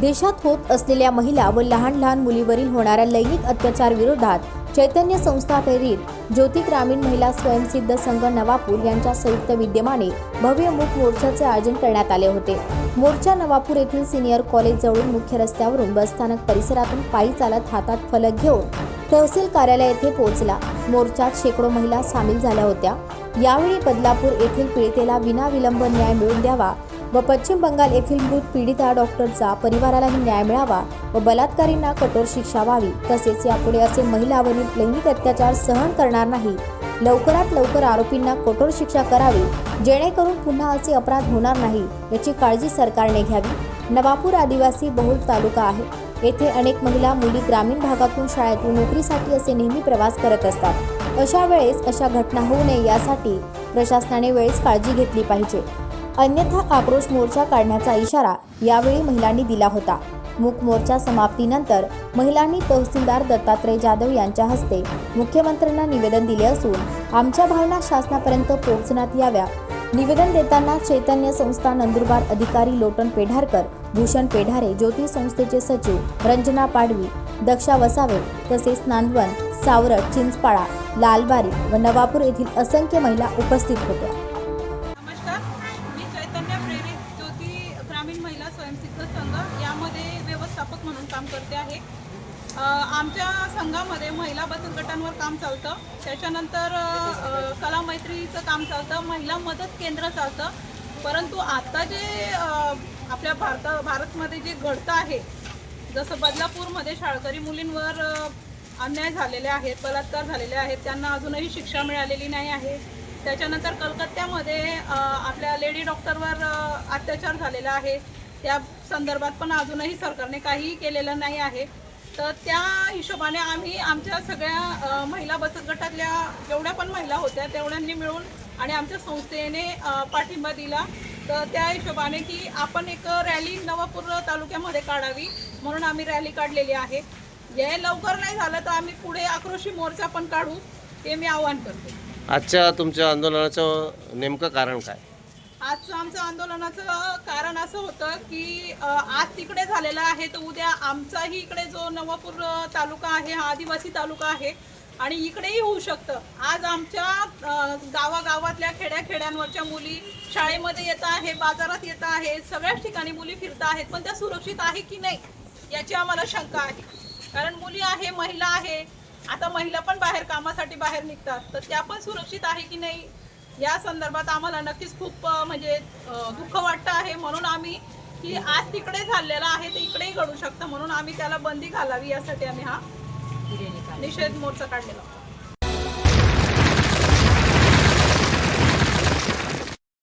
देशात होत असलेल्या महिला व लहान लहान मुलीवरील होणाऱ्या लैंगिक अत्याचार विरोधात चैतन्य संस्था प्रेरित ज्योती ग्रामीण महिला स्वयंसिद्ध संघ नवापूर यांच्या संयुक्त विद्यमाने भव्य मूक मोर्चाचे आयोजन करण्यात आले होते. मोर्चा नवापूर येथील सिनियर कॉलेज जवळून मुख्य रस्त्यावरून बसस्थानक परिसरातून पायी चालत हातात फलक घेऊन तहसील कार्यालय येथे पोहोचला. मोर्चात शेकडो महिला सामील झाल्या होत्या. यावेळी बदलापूर येथील पीडितेला विनाविलंब न्याय मिळून द्यावा व पश्चिम बंगाल येथील मृत पीडिता डॉक्टरचा परिवारालाही न्याय मिळावा व बलात्कारींना कठोर शिक्षा व्हावी. तसेच यापुढे असे महिलावरील लैंगिक अत्याचार सहन करणार नाही. लवकरात लवकर आरोपींना कठोर शिक्षा करावी जेणेकरून पुन्हा असे अपराध होणार नाही याची काळजी सरकारने घ्यावी. नवापूर आदिवासी बहुल तालुका आहे. येथे अनेक महिला मुली ग्रामीण भागातून शाळेतून नोकरीसाठी असे नेहमी प्रवास करत असतात. अशा वेळेस अशा घटना होऊ नये यासाठी प्रशासनाने वेळेस काळजी घेतली पाहिजे. अन्यथा आक्रोश मोर्चा काढण्याचा इशारा यावेळी महिलांनी दिला होता. मूक मोर्चा समाप्तीनंतर महिलांनी तहसीलदार दत्तात्रय जाधव यांच्या हस्ते मुख्यमंत्र्यांना निवेदन दिले असून आमच्या भावना शासनापर्यंत पोहोचण्यात याव्या. निवेदन देताना चैतन्य संस्था नंदुरबार अधिकारी लोटन पेढारकर भूषण पेढारे ज्योती संस्थेचे सचिव रंजना पाडवी दक्षा वसावे तसेच नांदवन सावरट चिंचपाडा लालबारी व नवापूर येथील असंख्य महिला उपस्थित होत्या. महिला स्वयंसिद्ध संघ यामध्ये व्यवस्थापक म्हणून काम करते आहे. आमच्या संघामध्ये महिला बचत गटांवर काम चालतं. त्याच्यानंतर अ, कला मैत्रीचं काम चालतं महिला मदत केंद्र चालतं. परंतु आता जे आपल्या भारता भारतमध्ये जे घडतं आहे जसं बदलापूरमध्ये शाळकरी मुलींवर अन्याय झालेले आहेत बलात्कार झालेले आहेत त्यांना अजूनही शिक्षा मिळालेली नाही आहे. त्याच्यानंतर कलकत्त्यामध्ये आपल्या लेडी डॉक्टरवर अत्याचार झालेला आहे. त्या संदर्भात पण अजूनही सरकारने काहीही केलेलं नाही आहे. तर त्या हिशोबाने आम्ही आमच्या सगळ्या महिला बचत गटातल्या जेवढ्या पण महिला होत्या तेवढ्यांनी मिळून आणि आमच्या संस्थेने पाठिंबा दिला. तर त्या हिशोबाने की आपण एक रॅली नवापूर तालुक्यामध्ये काढावी म्हणून आम्ही रॅली काढलेली आहे. हे लवकर नाही झालं तर आम्ही पुढे आक्रोशी मोर्चा पण काढू ते मी आवाहन करते. आजच्या तुमच्या आंदोलनाचं नेमकं कारण काय? आजचं आमचं आंदोलनाचं कारण असं होतं की आज तिकडे झालेलं आहे तर उद्या आमचाही इकडे जो नवापूर तालुका आहे हा आदिवासी तालुका आहे आणि इकडेही होऊ शकतं. आज आमच्या गावागावातल्या खेड्याखेड्यांवरच्या मुली शाळेमध्ये येत आहे बाजारात येत आहे सगळ्याच ठिकाणी मुली फिरत आहेत पण त्या सुरक्षित आहे की नाही याची आम्हाला शंका आहे. कारण मुली आहे महिला आहे आता महिला पण बाहेर कामासाठी बाहेर निघतात तर त्या पण सुरक्षित आहे की नाही या संदर्भात आम्हाला नक्कीच खूप म्हणजे दुःख वाटतं आहे. म्हणून आम्ही की आज तिकडे झालेला आहे तर इकडेही घडू शकतं. म्हणून आम्ही त्याला बंदी घालावी यासाठी आम्ही हा निषेध मोर्चा काढलेला